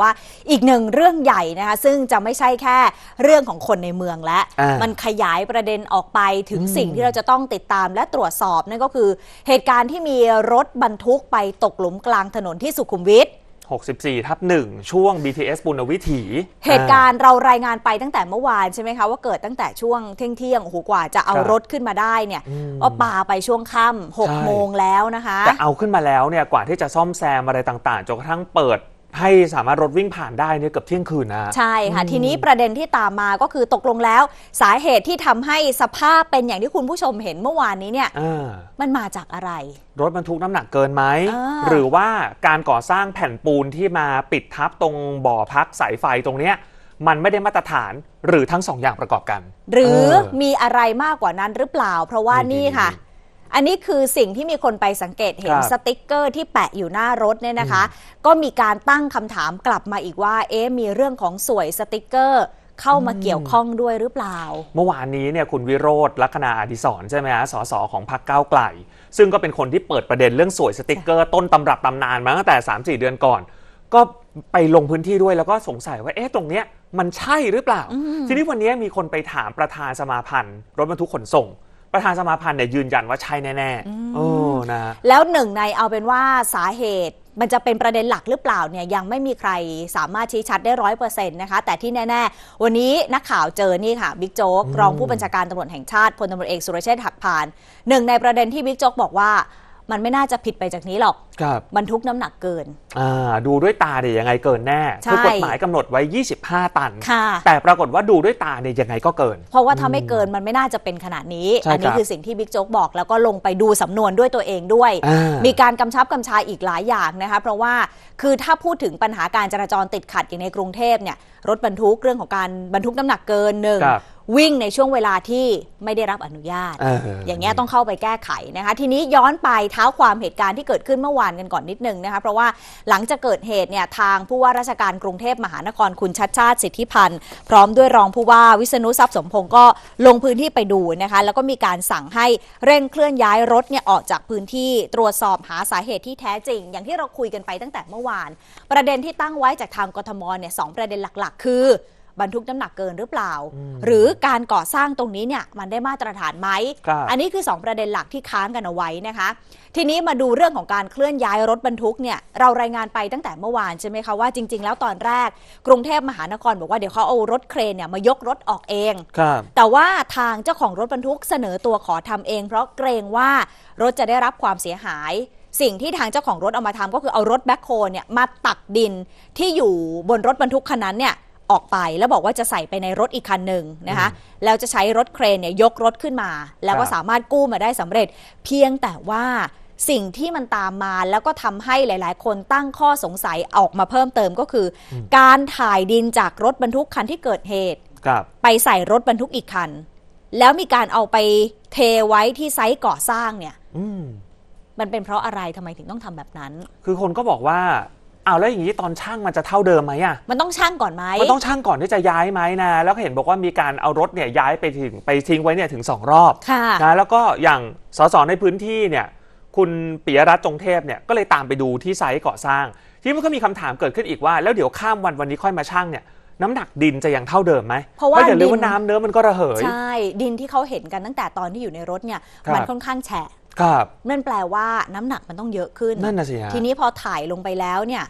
ว่าอีกหนึ่งเรื่องใหญ่นะคะซึ่งจะไม่ใช่แค่เรื่องของคนในเมืองและอ่ามัมันขยายประเด็นออกไปถึงอืมสิ่งที่เราจะต้องติดตามและตรวจสอบนั่นก็คือ เหตุการณ์ที่มีรถบรรทุกไปตกหลุมกลางถนนที่สุขุมวิท64 ทับ 1 ช่วง BTS บุญวิถี เหตุการณ์เรารายงานไปตั้งแต่เมื่อวานใช่ไหมคะ ว่าเกิดตั้งแต่ช่วงเที่ยงเที่ยงๆโอ้โหกว่าจะเอาครับรถขึ้นมาได้เนี่ยอืมก็ปาไปช่วงค่ำหกใช่โมงแล้วนะคะ แต่เอาขึ้นมาแล้วเนี่ยกว่าที่จะซ่อมแซมอะไรต่างๆจนกระทั่งเปิด ให้สามารถรถวิ่งผ่านได้เนี่ยเกือบเที่ยงคืนนะ ใช่ค่ะอืมทีนี้ประเด็นที่ตามมาก็คือตกลงแล้ว สาเหตุที่ทำให้สภาพเป็นอย่างที่คุณผู้ชมเห็นเมื่อวานนี้เนี่ยอ่ามันมาจากอะไร รถบรรทุกน้ำหนักเกินไหมอ่าหรือว่าการก่อสร้างแผ่นปูนที่มาปิดทับตรงบ่อพักสายไฟตรงเนี้ยมันไม่ได้มาตรฐานหรือทั้งสองอย่างประกอบกัน หรือเออมีอะไรมากกว่านั้นหรือเปล่า เพราะว่านี่นี่ค่ะนี่ อันนี้คือสิ่งที่มีคนไปสังเกตเห็นครับ สติกเกอร์ที่แปะอยู่หน้ารถเนี่ยนะคะ ก็มีการตั้งคำถามกลับมาอีกว่า เอ๊ะมีเรื่องของสวยสติกเกอร์ เข้ามาเกี่ยวข้องด้วยหรือเปล่า เมื่อวานนี้เนี่ยคุณวิโรธลัคนาอดิศรใช่ไหมฮะสสของพรรคก้าวไกล ซึ่งก็เป็นคนที่เปิดประเด็นเรื่องสวยสติกเกอร์ ต้นตำรับตำนานมาตั้งแต่ 3-4 เดือนก่อน ก็ไปลงพื้นที่ด้วยแล้วก็สงสัยว่าเอ๊ะตรงเนี้ยมันใช่หรือเปล่า ทีนี้วันนี้มีคนไปถามประธานสมาพันธ์ รถบรรทุกขนส่ง ประธานสมาพันธ์เนี่ยยืนยันว่าใช่แน่ๆโอ้นะฮะแล้วหนึ่งในเอาเป็นว่าสาเหตุมันจะเป็นประเด็นหลักหรือเปล่าเนี่ยยังไม่มีใครสามารถชี้ชัดได้ร้อยเปอร์เซ็นต์นะคะ แต่ที่แน่ ๆ วันนี้นักข่าวเจอนี่ค่ะบิ๊กโจ๊กอืมรองผู้บัญชาการตำรวจแห่งชาติพลตำรวจเอกสุรเชษฐ์หักพานหนึ่งในประเด็นที่บิ๊กโจ๊กบอกว่า มันไม่น่าจะผิดไปจากนี้หรอกครับบรรทุกน้ำหนักเกิน อ่าดูด้วยตาเนี่ยยังไงเกินแน่ใช่ คือกฎหมายกำหนดไว้ 25 ตัน ค่ะ แต่ปรากฏว่าดูด้วยตาเนี่ยยังไงก็เกิน เพราะว่าถ้าไม่เกินมันไม่น่าจะเป็นขนาดนี้ ใช่อันี้ครับคือสิ่งที่บิ๊กโจ๊กบอก แล้วก็ลงไปดูสำนวนด้วยตัวเองด้วย อ่า มีการกำชับกำชาอีกหลายอย่างนะคะเพราะว่าคือถ้าพูดถึงปัญหาการจราจรติดขัดอย่างในกรุงเทพเนี่ยรถบรรทุกเรื่องของการบรรทุกน้ำหนักเกินหนึ่งครับ วิ่งในช่วงเวลาที่ไม่ได้รับอนุญาตเอออย่างเงี้ยต้องเข้าไปแก้ไขนะคะ ทีนี้ย้อนไปเท้าความเหตุการณ์ที่เกิดขึ้นเมื่อวานกันก่อนนิดนึงนะคะ เพราะว่าหลังจากเกิดเหตุเนี่ยทางผู้ว่าราชการกรุงเทพมหานครคุณชัดชาติสิทธิพันธ์ พร้อมด้วยรองผู้ว่าวิษณุทรัพย์สมพงศ์ก็ลงพื้นที่ไปดูนะคะ แล้วก็มีการสั่งให้เร่งเคลื่อนย้ายรถเนี่ยออกจากพื้นที่ตรวจสอบหาสาเหตุที่แท้จริง อย่างที่เราคุยกันไปตั้งแต่เมื่อวาน ประเด็นที่ตั้งไว้จากทางกทมเนี่ยสองประเด็นหลัก ๆ คือ บรรทุกน้ำหนักเกินหรือเปล่า หรือการก่อสร้างตรงนี้เนี่ยมันได้มาตรฐานไหมครับอันนี้คือ 2 ประเด็นหลักที่ค้างกันเอาไว้นะคะ ทีนี้มาดูเรื่องของการเคลื่อนย้ายรถบรรทุกเนี่ยเรารายงานไปตั้งแต่เมื่อวานใช่ไหมคะว่าจริง ๆ แล้วตอนแรก กรุงเทพมหานครบอกว่าเดี๋ยวเขาเอารถเครนเนี่ยมายกรถออกเองครับแต่ว่าทางเจ้าของรถบรรทุกเสนอตัวขอทำเอง เพราะเกรงว่ารถจะได้รับความเสียหายสิ่งที่ทางเจ้าของรถเอามาทำก็คือเอารถแบ็คโฮเนี่ยมาตักดินที่อยู่บนรถบรรทุกคันนั้นเนี่ย ออกไปแล้วบอกว่าจะใส่ไปในรถอีกคันหนึ่งนะคะแล้วจะใช้รถเครนเนี่ยยกรถขึ้นมา แล้วก็ครับสามารถกู้มาได้สำเร็จ เพียงแต่ว่าสิ่งที่มันตามมาแล้วก็ทำให้หลาย ๆ คนตั้งข้อสงสัยออกมาเพิ่มเติมก็คือ การถ่ายดินจากรถบรรทุกคันที่เกิดเหตุครับไปใส่รถบรรทุกอีกคัน แล้วมีการเอาไปเทไว้ที่ไซต์ก่อสร้างเนี่ยอืมมันเป็นเพราะอะไรทำไมถึงต้องทำแบบนั้น คือคนก็บอกว่า อ้าวแล้วอย่างนี้ตอนช่างมันจะเท่าเดิมไหมอะมันต้องช่างก่อนไหมมันต้องช่างก่อนที่จะย้ายไหมนะแล้วก็เห็นบอกว่ามีการเอารถเนี่ยย้ายไปถึงไปทิ้งไว้เนี่ยถึงสองรอบค่ะนะแล้วก็อย่างสสในพื้นที่เนี่ยคุณปิยรัตน์จงเทพเนี่ยก็เลยตามไปดูที่ไซต์ก่อสร้าง ที่มันก็มีคำถามเกิดขึ้นอีกว่า แล้วเดี๋ยวข้ามวันวันนี้ค่อยมาช่างเนี่ยน้ำหนักดินจะยังเท่าเดิมไหม เพราะว่าอย่าลืมดินว่าน้ำเนื้อมันก็ระเหย ใช่ ดินที่เขาเห็นกันตั้งแต่ตอนที่อยู่ในรถเนี่ยครับมันค่อนข้างแฉะ ครับ นั่นแปลว่าน้ำหนักมันต้องเยอะขึ้น นั่นน่ะสิฮะ ทีนี้พอถ่ายลงไปแล้วเนี่ย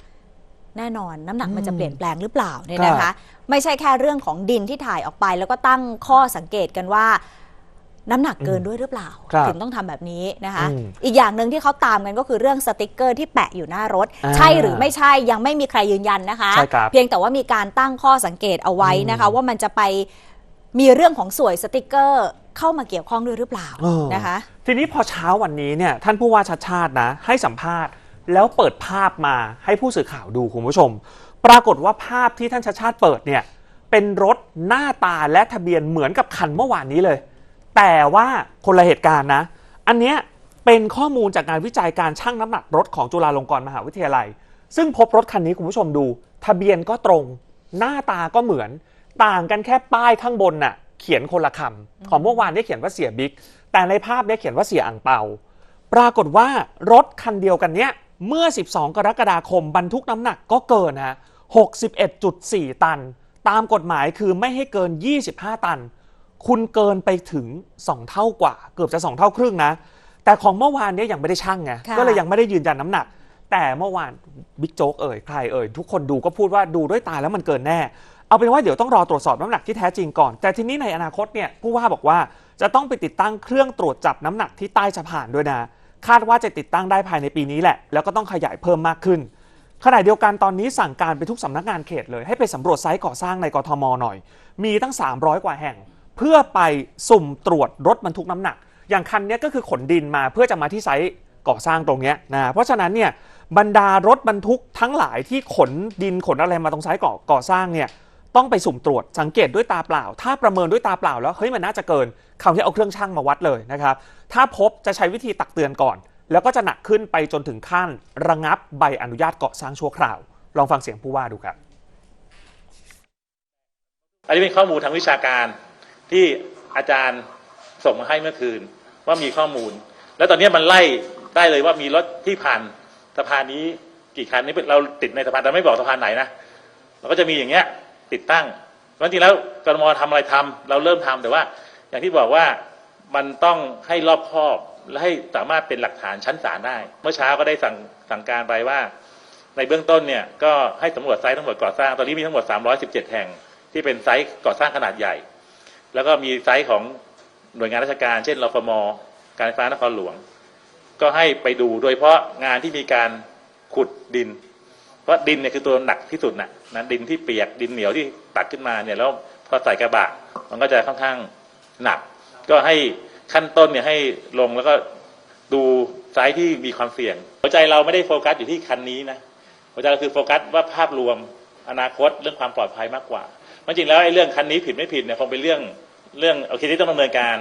แน่นอนน้ำหนักมันจะอืมเปลี่ยนแปลงหรือเปล่าเนี่ยครับนะคะไม่ใช่แค่เรื่องของดินที่ถ่ายออกไป แล้วก็ตั้งข้อสังเกตกันว่า น้ำหนักเกินด้วยหรือเปล่า ครับถึงต้องทำแบบนี้นะคะ อืมอีกอย่างหนึ่งที่เขาตามกันก็คือเรื่องสติกเกอร์ที่แปะอยู่หน้ารถ อ่าใช่หรือไม่ใช่ยังไม่มีใครยืนยันนะคะ ใช่ครับเพียงแต่ว่ามีการตั้งข้อสังเกตเอาไว้นะคะอืมว่ามันจะไปมีเรื่องของสวยสติกเกอร์ เข้ามาเกี่ยวข้องด้วยหรือเปล่าเออนะคะ ทีนี้พอเช้าวันนี้เนี่ยท่านผู้ว่าชัดชาตินะ ให้สัมภาษณ์แล้วเปิดภาพมาให้ผู้สื่อข่าวดูคุณผู้ชม ปรากฏว่าภาพที่ท่านชัดชาติเปิดเนี่ยเป็นรถหน้าตาและทะเบียนเหมือนกับคันเมื่อวานนี้เลย แต่ว่าคนละเหตุการณ์นะ อันเนี้ยเป็นข้อมูลจากงานวิจัยการชั่งน้ำหนักรถของจุฬาลงกรณ์มหาวิทยาลัย ซึ่งพบรถคันนี้คุณผู้ชมดู ทะเบียนก็ตรง หน้าตาก็เหมือน ต่างกันแค่ป้ายข้างบนน่ะ เขียนคนละคำของเมื่อวานเนี่ยเขียนว่าเสียบิ๊กแต่ในภาพเนี่ยเขียนว่าเสียอ่างเปา ปรากฏว่ารถคันเดียวกันเนี้ยเมื่อ 12 กรกฎาคมบรรทุกน้ำหนักก็เกินนะ61.4 ตัน ตามกฎหมายคือไม่ให้เกิน 25 ตัน คุณเกินไปถึง 2 เท่ากว่า เกือบจะ 2 เท่าครึ่งนะ แต่ของเมื่อวานเนี้ยังไม่ได้ชั่งไงค่ะก็เลยยังไม่ได้ยืนยันน้ำหนัก แต่เมื่อวานบิ๊กโจ๊กเอ่ยใครเอ่ยทุกคนดูก็พูดว่าดูด้วยตาแล้วมันเกินแน่ เอาเป็นว่าเดี๋ยวต้องรอตรวจสอบน้ำหนักที่แท้จริงก่อน แต่ทีนี้ในอนาคตเนี่ยผู้ว่าบอกว่าจะต้องไปติดตั้งเครื่องตรวจจับน้ำหนักที่ใต้สะพานด้วยนะคาดว่าจะติดตั้งได้ภายในปีนี้แหละ แล้วก็ต้องขยายเพิ่มมากขึ้นขณะเดียวกันตอนนี้สั่งการไปทุกสำนักงานเขตเลย ให้ไปสำรวจไซต์ก่อสร้างในกทมหน่อย มีตั้ง 300 กว่าแห่ง เพื่อไปสุ่มตรวจรถบรรทุกน้ำหนัก อย่างคันนี้ก็คือขนดินมาเพื่อจะมาที่ไซต์ก่อสร้างตรงนี้นะเพราะฉะนั้นเนี่ยบรรดารถบรรทุกทั้งหลายที่ขนดินขนอะไรมาตรงไซต์ก่อก่อสร้างเนี่ย ต้องไปสุ่มตรวจสังเกตด้วยตาเปล่า ถ้าประเมินด้วยตาเปล่าแล้วเฮ้ยมันน่าจะเกินคราวนี้เอาเครื่องชั่งมาวัดเลยนะครับถ้าพบจะใช้วิธีตักเตือนก่อน แล้วก็จะหนักขึ้นไปจนถึงขั้น ระงับใบอนุญาตก่อสร้างชั่วคราว ลองฟังเสียงผู้ว่าดูครับ อันนี้เป็นข้อมูลทางวิชาการที่อาจารย์ส่งมาให้เมื่อคืนว่ามีข้อมูล แล้วตอนนี้มันไล่ได้เลยว่ามีรถที่ผ่านสะพานนี้กี่คันนี่เราติดในสะพานแต่ไม่บอกสะพานไหนนะเราก็จะมีอย่างเงี้ย ติดตั้งเพราะจริงๆแล้วกรมทำอะไรทำเราเริ่มทำแต่ว่า อย่างที่บอกว่ามันต้องให้รอบคอบและให้สามารถเป็นหลักฐานชั้นศาลได้ เมื่อเช้าก็ได้สั่งสั่งการไปว่า ในเบื้องต้นเนี่ยก็ให้สำรวจไซต์ทั้งหมดก่อสร้าง ตอนนี้มีทั้งหมด 317 แห่งที่เป็นไซต์ก่อสร้างขนาดใหญ่ แล้วก็มีไซต์ของหน่วยงานราชการ เช่นรฟม การไฟฟ้านครหลวง ก็ให้ไปดูโดยเฉพาะงานที่มีการขุดดิน เพราะดินเนี่ยคือตัวหนักที่สุดนะนะดินที่เปียกดินเหนียวที่ตักขึ้นมาเนี่ยแล้วพอใส่กระบะมันก็จะค่อนข้างหนัก ก็ให้ขั้นต้นเนี่ยให้ลงแล้วก็ดูไซต์ที่มีความเสี่ยงหัวใจเราไม่ได้โฟกัสอยู่ที่คันนี้นะหัวใจเราคือโฟกัสว่าภาพรวมอนาคตเรื่องความปลอดภัยมากกว่าจริงแล้วไอ้เรื่องคันนี้ผิดไม่ผิดเนี่ยคงเป็นเรื่องเรื่องโอเคที่ต้องดำเนินการ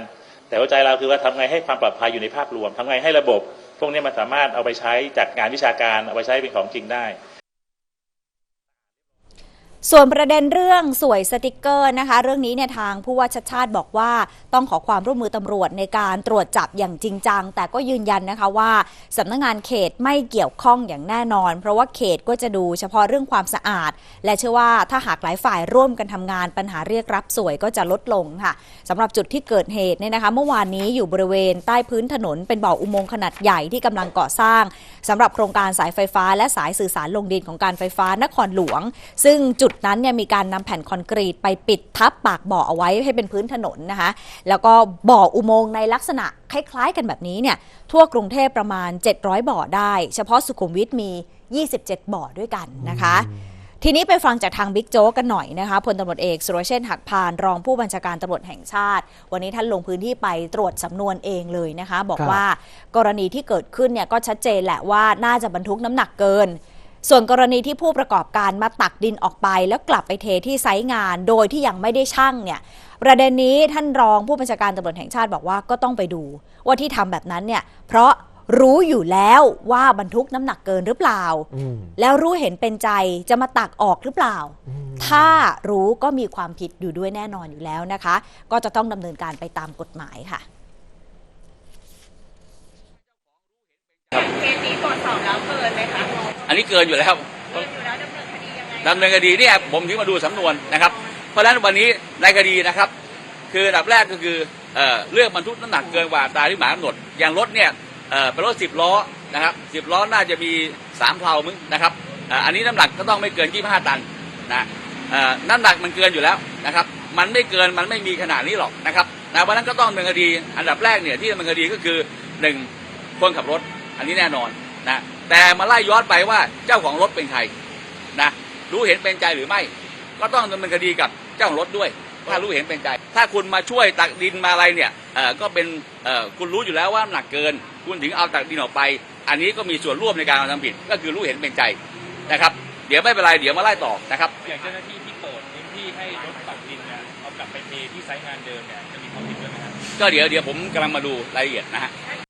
แต่หัวใจเราคือว่าทำไงให้ความปลอดภัยอยู่ในภาพรวมทำไงให้ระบบ พวกนี้มันสามารถเอาไปใช้จากงานวิชาการเอาไปใช้เป็นของจริงได้ ส่วนประเด็นเรื่องสวยสติกเกอร์นะคะ เรื่องนี้เนี่ยทางผู้ว่าชัดชาติบอกว่าต้องขอความร่วมมือตำรวจในการตรวจจับอย่างจริงจัง แต่ก็ยืนยันนะคะว่าสำนักงงานเขตไม่เกี่ยวข้องอย่างแน่นอน เพราะว่าเขตก็จะดูเฉพาะเรื่องความสะอาด และเชื่อว่าถ้าหากหลายฝ่ายร่วมกันทำงานปัญหาเรียกรับสวยก็จะลดลงค่ะสำหรับจุดที่เกิดเหตุเนี่ยนะคะ เมื่อวานนี้อยู่บริเวณใต้พื้นถนน เป็นบ่ออุโมงค์ขนาดใหญ่ที่กำลังก่อสร้างสำหรับโครงการสายไฟฟ้า และสายสื่อสารลงดินของการไฟฟ้านครหลวง ซึ่งจุดนั้นเนี่ยมีการนำแผ่นคอนกรีตไปปิดทับปากบ่อเอาไว้ให้เป็นพื้นถนนนะคะ แล้วก็บ่ออุโมงค์ในลักษณะคล้ายๆกันแบบนี้เนี่ยทั่วกรุงเทพประมาณ 700 บ่อได้ เฉพาะสุขุมวิทมี 27 บ่อด้วยกันนะคะทีนี้ไปฟังจากทางบิ๊กโจ๊กกันหน่อยนะคะพลตำรวจเอกสุรเชษฐ์หักพาน รองผู้บัญชาการตำรวจแห่งชาติ วันนี้ท่านลงพื้นที่ไปตรวจสำนวนเองเลยนะคะ บอกครับว่ากรณีที่เกิดขึ้นเนี่ยก็ชัดเจนแหละว่าน่าจะบรรทุกน้ำหนักเกิน ส่วนกรณีที่ผู้ประกอบการมาตักดินออกไป แล้วกลับไปเทที่ไซต์งาน โดยที่ยังไม่ได้ชั่งเนี่ยประเด็นนี้ท่านรองผู้บัญชาการตำรวจแห่งชาติบอกว่าก็ต้องไปดู ว่าที่ทำแบบนั้นเนี่ยเพราะรู้อยู่แล้วว่าบรรทุกน้ำหนักเกินหรือเปล่าอืมแล้วรู้เห็นเป็นใจจะมาตักออกหรือเปล่าอืมถ้ารู้ก็มีความผิดอยู่ด้วยแน่นอนอยู่แล้วนะคะ ก็จะต้องดำเนินการไปตามกฎหมายค่ะเคสนี้ตรวจสอบแล้วเกินไหมคะ อันนี้เกินอยู่แล้วเกินอยู่แล้วดำเนินคดียังไงดำเนินคดีเนี่ยผมถึงมาดูสำนวนนะครับ เพราะฉะนั้นวันนี้ในคดีนะครับ คืออันดับแรกก็คือเอ่อเรื่องบรรทุกน้ำหนักเกินกว่าอัตราที่หมายกำหนดอย่างรถเนี่ยเอ่อเป็นรถสิบล้อนะครับสิบล้อน่าจะมีสามเพลามึงนะครับเอ่ออันนี้น้ำหนักก็ต้องไม่เกินยี่ห้าตันนะเอ่อน้ำหนักมันเกินอยู่แล้วนะครับ มันไม่เกินมันไม่มีขนาดนี้หรอกนะครับนะเพราะฉะนั้นก็ต้องดำเนินคดี อันดับแรกเนี่ยที่ดำเนินคดีก็คือหนึ่งคนขับรถ อันนี้แน่นอน นะแต่มาไล่ย้อนไปว่าเจ้าของรถเป็นใครนะรู้เห็นเป็นใจหรือไม่ ก็ต้องดำเนินคดีกับเจ้าของรถด้วยว่ารู้เห็นเป็นใจ ถ้าคุณมาช่วยตักดินมาอะไรเนี่ยเอ่อก็เป็นเอ่อคุณรู้อยู่แล้วว่าน้ำหนักเกิน คุณถึงเอาตักดินออกไป อันนี้ก็มีส่วนร่วมในการกระทำผิด ก็คือรู้เห็นเป็นใจนะครับ เดี๋ยวไม่เป็นไรเดี๋ยวมาไล่ต่อนะครับอย่างเจ้าหน้าที่ที่เปิดพื้นที่ให้รถตักดินเนี่ยเอากลับไปเทที่ไซต์งานเดิมเนี่ยจะมีความผิดด้วยไหมครับก็เดี๋ยวเดี๋ยวผมกำลังมาดูรายละเอียดนะฮะให้